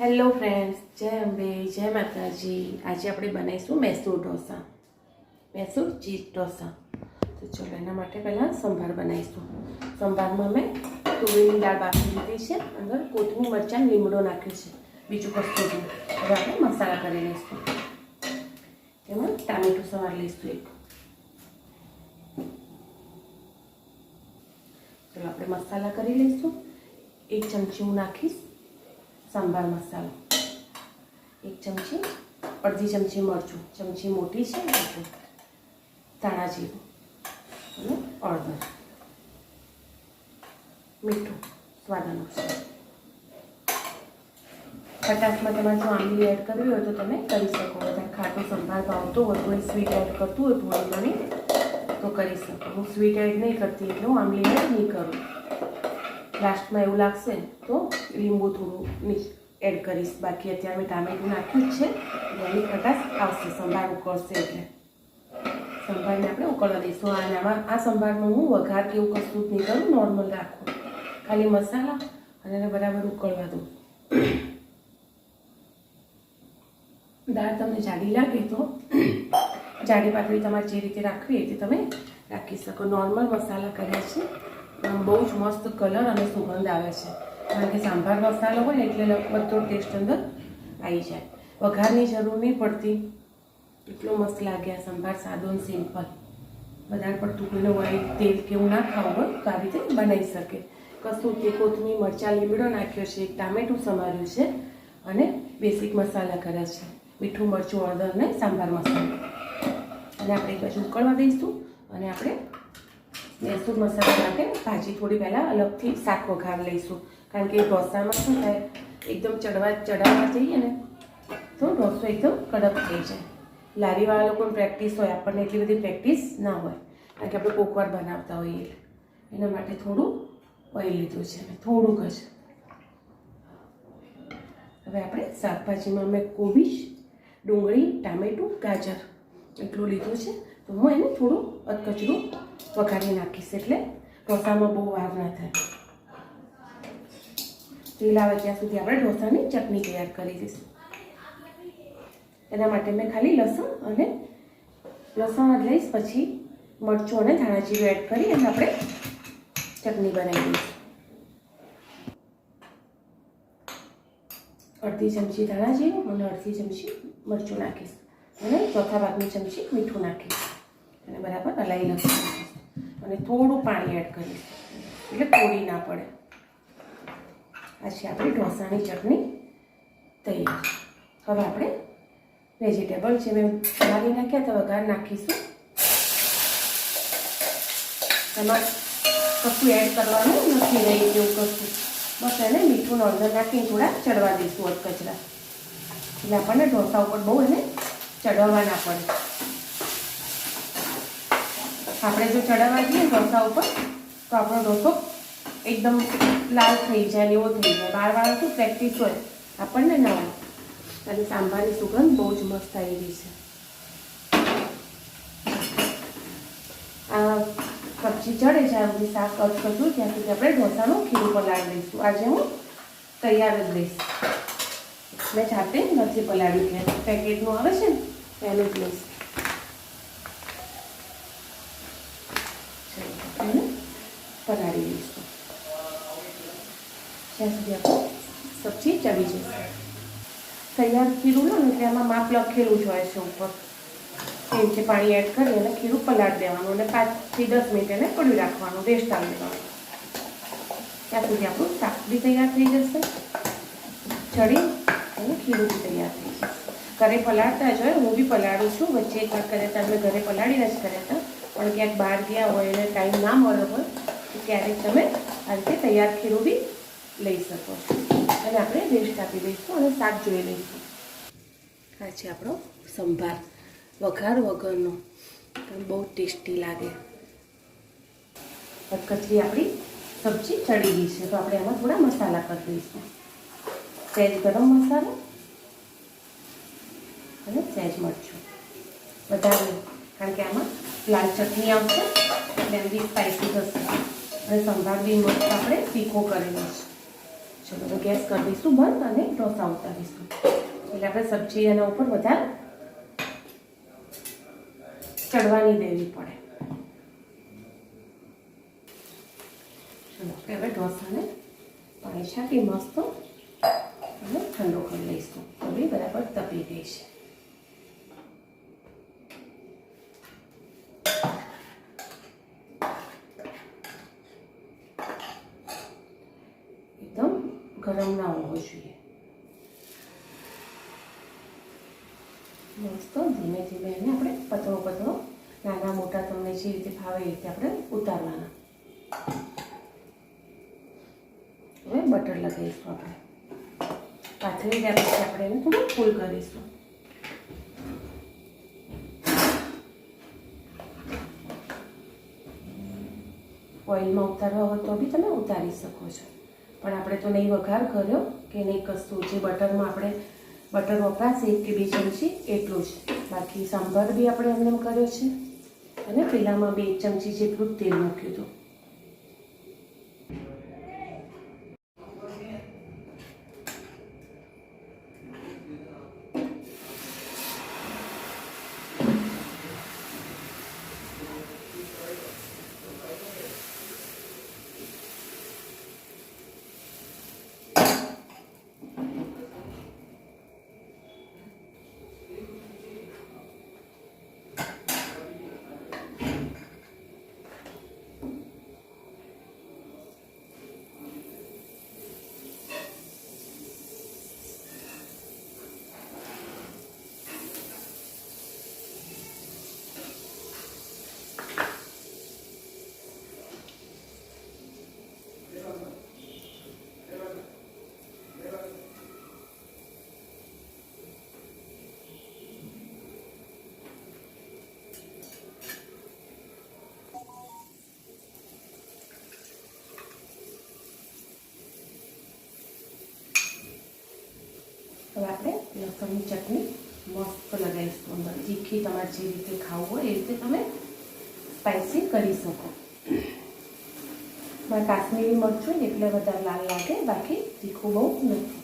Hello friends, જય અંબે, જય માતાજી. આજે આપણે બનાવીશું મૈસૂર ઢોસા. મૈસૂર ચીઝ ઢોસા. તો ચલો એના માટે પહેલાં સંભાર બનાવીશું. સંભારમાં મેં તુવેરની દાળ બાફી લીધી છે, અંદર કોથમીર, મરચાં, લીમડો નાખ્યો છે. બીજું કશું નહીં. હવે આપણે મસાલા કરી લઈશું. તેમાં ટામેટું સવાર લઈશું એક. ચલો આપણે મસાલા કરી લઈશું. એક ચમચી હું નાખીશ. સાંભાર મસાલો. એક ચમચી, અડધી ચમચી મરચું, ચમચી મોટી છે મરચું ધાણા જીરું અને અડદર મીઠું સ્વાદ અનુસાર ખટાશમાં તમારે જો આંબલી એડ કરવી હોય તો તમે કરી શકો. વધારે ખાટો સંભાર ભાવતો હોય કોઈ સ્વીટ એડ કરતું હોય થોડી ઘણી તો કરી શકો. હું સ્વીટ એડ નહીં કરતી એટલે હું આંબલી એડ નહીં કરું. લાસ્ટમાં એવું લાગશે તો લીંબુ થોડું એડ કરીશ. બાકી અત્યારે મેં ટામેટું નાખ્યું જ છે એની ખટાશ આવશે, સંભાર ઉકળશે એટલે. સંભારને આપણે ઉકળવા દઈશું. અને આમાં આ સંભારમાં હું વઘાર કે એવું કશું જ નહીં કરું, નોર્મલ રાખું. ખાલી મસાલા અને એને બરાબર ઉકળવા દઉં. દાળ તમને જાડી લાગે તો, જાડી પાતળી તમારે જે રીતે રાખવી એ તમે રાખી શકો. નોર્મલ મસાલા કર્યા છે. બહુ જ મસ્ત કલર અને સુગંધ આવે છે. કારણ કે સાંભાર મસાલો હોય ને એટલે બધો ટેસ્ટ અંદર આવી જાય. વઘારની જરૂર નહીં પડતી. એટલો મસ્ત લાગે આ સંભાર સાદો ને સિમ્પલ વધારે પડતું કોઈને વાઈટ તેલ કે એવું ના ખાવું હોય તો આ રીતે બનાવી શકે. કશું તે કોથમીર, મરચાં, લીમડો નાખ્યો છે, એક ટામેટું સમાર્યું છે અને બેસિક મસાલા કર્યા છે. મીઠું, મરચું, હળદર ને સાંભાર મસાલો. અને આપણે એક બાજુ ઉકળવા દઈશું અને આપણે મૈસૂર મસાલા માટે ભાજી થોડી પહેલાં અલગથી શાક વઘાર લઈશું. કારણ કે ઢોસામાં શું થાય, એકદમ ચડવા ચડાવવા જઈએ ને, તો ઢોસો એકદમ કડક થઈ જાય. લારીવાળા લોકોને પ્રેક્ટિસ હોય, આપણને એટલી બધી પ્રેક્ટિસ ના હોય. કારણ કે આપણે કોકવાર બનાવતા હોઈએ. એના માટે થોડું ઓઇલ લીધું છે. મેં થોડુંક જ. હવે આપણે શાકભાજીમાં મેં કોબીજ, ડુંગળી, ટામેટું, ગાજર એટલું લીધું છે. તો હું એને થોડું અધકચરું વઘારી નાખીશ એટલે ઢોસામાં બહુ વાર ના થાય. તેલ આવે ત્યાં સુધી આપણે ઢોસાની ચટણી તૈયાર કરી દઈશું. એના માટે મેં ખાલી લસણ અને લસણ જ લઈશ, પછી મરચું અને ધાણા જીરું એડ કરી અને આપણે ચટણી બનાવી દઈશું. અડધી ચમચી ધાણા જીરું અને અડધી ચમચી મરચું નાખીશ. અને ચોથા ભાગની ચમચી મીઠું નાખીશ. અને બરાબર હલાવી લઈશ અને થોડું પાણી એડ કરીશ એટલે કોરી ના પડે. આ છે આપણી ઢોસાની ચટણી તૈયાર. હવે આપણે વેજીટેબલ છે, મેં સમારી નાખ્યા, તો વઘાર નાખીશું. એમાં કશું એડ કરવાનું નથી રહી જેવું કશું. બસ એને મીઠું હળદર નાખીને થોડા ચડવા દઈશું અટકચરા એટલે આપણને ઢોસા ઉપર બહુ એને ચડવા ના પડે. આપણે જો ચડાવવા જઈએ ઢોસા ઉપર, તો આપણો ઢોસો એકદમ લાલ થઈ જાય ને એવો થઈ જાય. બારવાળા શું પ્રેક્ટિસ હોય, આપણને ના હોય. અને સાંભારની સુગંધ બહુ જ મસ્ત આવી છે. આ સબ્જી ચડે છે, આ બધી શાક કટ કરશું ત્યાં સુધી આપણે ઢોસાનું ખીરું પલાળી લઈશું. આજે હું તૈયાર જ લઈશ. મેં જાતે નથી પલાળ્યું પેકેટનું આવે છે ને, એનું જ લઈશ ચલો એને પલાળી લઈશું ત્યાં સુધી આપણે સબ્જી ચડી જશે તૈયાર ખીરું લો ને, એટલે એમાં માપ લખેલું જ હોય છે ઉપર. એ રીતે પાણી એડ કરી અને ખીરું પલાળી દેવાનું અને પાંચથી દસ મિનિટ એને પડ્યું રાખવાનું, રેસ્ટ આવી દેવાનું ત્યાં સુધી આપણું શાક બી તૈયાર થઈ જશે. ચડી અને ખીરું બી તૈયાર થઈ જશે. ઘરે પલાળતા જ હોય, હું બી પલાળું છું. વચ્ચે એક વાર કર્યા હતા અમે ઘરે પલાળીને જ કર્યા હતા. પણ ક્યાંક બહાર ગયા હોય અને ટાઈમ ના મળ્યો હોય, તો તમે આ રીતે તૈયાર ખીરું બી લઈ શકો છો. અને આપણે રેસ્ટ આપી દઈશું અને શાક જોઈ લઈશું. આ છે આપણો સંભાર. વઘાર વગરનો પણ બહુ ટેસ્ટી લાગે. કચરી આપણી સબ્જી ચડી ગઈ છે તો આપણે એમાં થોડા મસાલા કરી દઈશું. સહેજ ગરમ મસાલો અને સહેજ મરચું. વધારે કારણ કે આમાં લાલ ચટણી આવશે એટલે એમ બી સ્પાઈસી થશે. અને સંભાર બી મસ્ત આપણે તીખો કરેલો છે ચલો ગેસ કરી દઈશું બંધ અને ઢોસા ઉતારીશું. એટલે આપણે સબ્જી એના ઉપર વધારે ચડવાની દેવી પડે. ચલો આપણે હવે ઢોસાને પાણી છાંટી મસ્ત અને ઠંડો કરી લઈશું. તો બી બરાબર તપી ગઈ છે એકદમ ગરમ ના હોવો જોઈએ. મસ્ત ધીમે ધીમે એને આપણે પતળો પતળો નાના મોટા તમને જે રીતે ફાવે એ રીતે આપણે ઉતારવાના. હવે બટર લગાવીશું આપણે. પાથરી ગયા પછી આપણે એને થોડું ફૂલ કરીશું. ઓઇલમાં ઉતારવા હોય તો બી તમે ઉતારી શકો છો. પણ આપણે તો નહીં વઘાર કર્યો કે નહીં કશું. જે બટરમાં આપણે, બટર વપરાશે એક કે બે ચમચી, એટલું જ. બાકી સાંભાર બી આપણે એમને એમ કર્યો છે. અને પેલામાં બે ચમચી જેટલું તેલ મૂક્યું હતું હવે આપણે લસણની ચટણી મસ્ત લગાવીશું અંદર. તીખી તમારે જે રીતે ખાવું હોય એ રીતે તમે સ્પાઇસી કરી શકો. મારે કાશ્મીરી મરચું એટલે વધારે લાલ લાગે, બાકી તીખું બહુ નથી.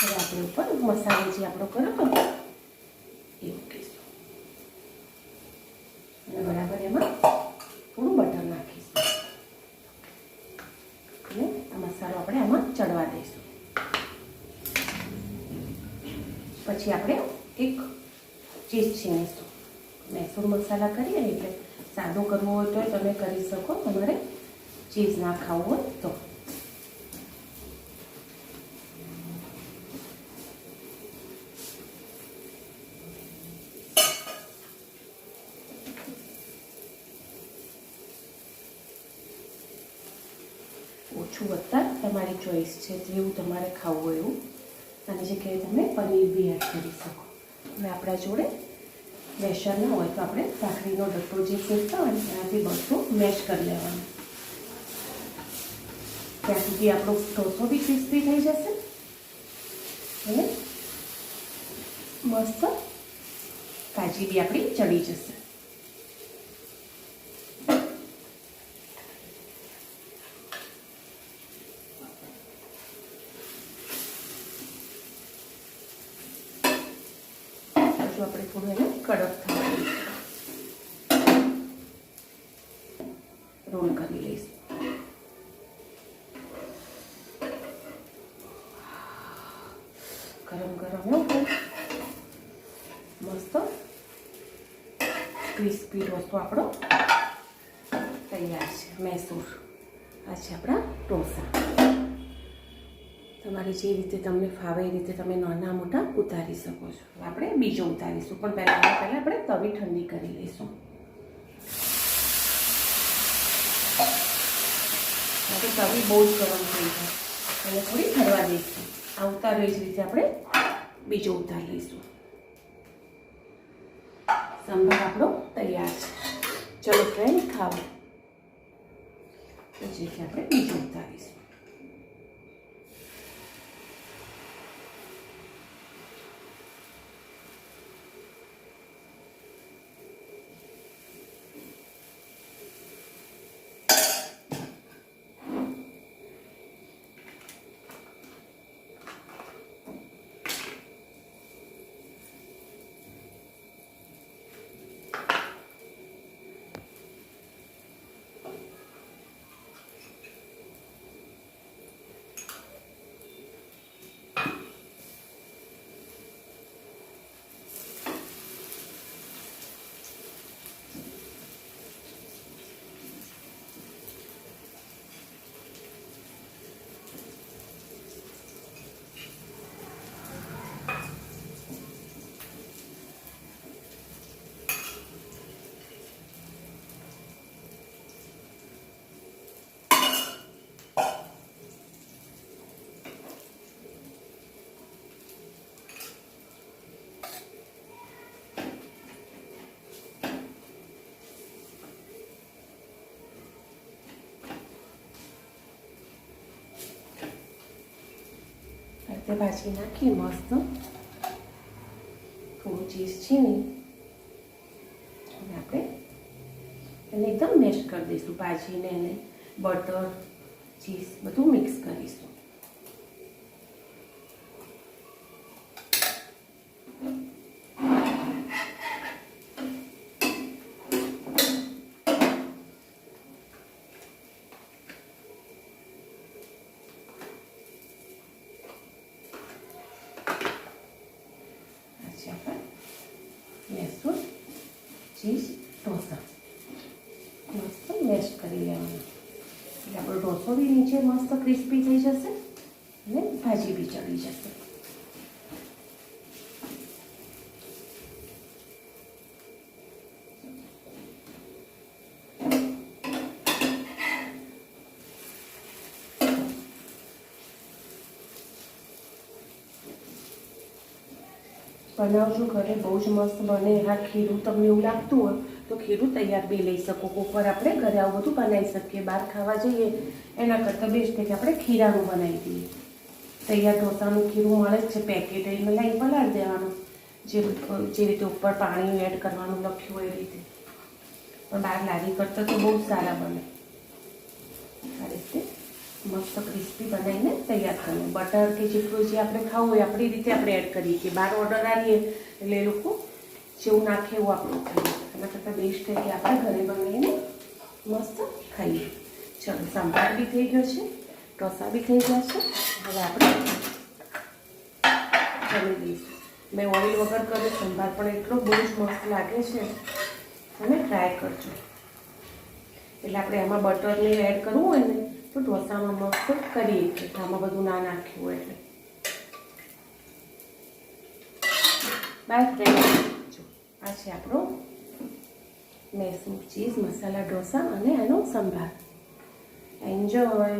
હવે આપણે ઉપર મસાલો જે આપણો કર્યો હતો એ મૂકીશું અને બરાબર એમાં થોડું બટર નાખીશું અને આ મસાલો આપણે આમાં ચડવા દઈશું પછી આપણે એક ચીઝ છીણીશું મૈસૂર મસાલા કરીએ ને એટલે સાદો કરવો હોય તો તમે કરી શકો, તમારે ચીઝ ના ખાવું હોય તો. ઓછું વધતા તમારી ચોઈસ છે, જેવું તમારે ખાવું હોય એવું. આની જગ્યાએ તમે પનીર બી એડ કરી શકો. અને આપણા જોડે બેસર ના હોય તો આપણે સાખરીનો ડટ્ટો જે શેકતા હોય એનાથી બધું મેશ કરી લેવાનું. ત્યાં સુધી આપણો ઢોસો બી ક્રિસ્પી થઈ જશે. અને મસ્ત કાજી બી આપણી ચડી જશે. આપણે થોડું એને કડક થવા રોલ કરી લઈશું. ગરમ ગરમ. મસ્ત. ક્રિસ્પી રોસ્તો આપણો તૈયાર છે. મૈસૂર. આ છે આપણા ઢોસા. તમારે જે રીતે તમને ફાવે એ રીતે તમે નાના મોટા ઉતારી શકો છો. આપણે બીજો ઉતારીશું. પણ પહેલાં પહેલાં આપણે તવી ઠંડી કરી લઈશું. તવી બહુ જ ગરમ થઈ જાય. અને થોડી ઠરવા દઈશું. આ ઉતારો એ જ રીતે આપણે બીજો ઉતાર લઈશું. સંભાર આપણો તૈયાર છે. ચલો ફ્રેન્ડ ખાવો પછી આપણે બીજો ઉતારીશું. રીતે ભાજી નાખી મસ્ત. થોડું ચીઝ છીણી. અને આપણે એને એકદમ મેશ કરી દઈશું. ભાજીને એને બટર ચીઝ બધું મિક્સ કરીશું. આપણે લહેસુન ચીઝ ઢોસા મસ્ત મેશ કરી લેવાનું એટલે આપણો ઢોસો બી નીચે મસ્ત ક્રિસ્પી થઈ જશે બનાવજો ઘરે, બહુ જ મસ્ત બને. આ ખીરું તમને એવું લાગતું હોય, તો ખીરું તૈયાર બી લઈ શકો. કોકવાર આપણે ઘરે આવું બધું બનાવી શકીએ. બહાર ખાવા જઈએ, એના કરતાં બેસ્ટ કે આપણે ખીરાનું બનાવી દઈએ. તૈયાર ઢોસાનું ખીરું મળે જ છે પેકેટ એમાં લાઈ પલાળી દેવાનું. જે જે રીતે ઉપર પાણી એડ કરવાનું લખ્યું હોય એ રીતે. પણ બહાર લારી કરતાં તો બહુ સારા બને. આ રીતે. મસ્ત ક્રિસ્પી બનાવીને તૈયાર કરવું બટર કે જેટલું જે આપણે ખાવું હોય આપણી રીતે આપણે એડ કરીએ કે બહાર ઓર્ડર આવીએ એટલે એ લોકો જેવું નાખે એવું આપણું ખાઈએ એના કરતાં બેસ્ટ છે કે આપણે ઘરે બનાવીને મસ્ત ખાઈએ. ચાલો, સંભાર બી થઈ ગયો છે, ઢોસા બી થઈ ગયા છે. હવે આપણે જમી દઈશું મેં ઓઇલ વગર કર્યો, સંભાર પણ એટલો બહુ જ મસ્ત લાગે છે. તમે ટ્રાય કરજો. એટલે આપણે એમાં બટરને એડ કરવું હોય ને તો ઢોસામાં મસ્ત કરીએ કે આમાં બધું ના નાખ્યું એટલે. બાય ફ્રેન્ડ આ છે આપણો મેસૂર ચીઝ, મસાલા ઢોસા અને એનો સંભાર. એન્જોય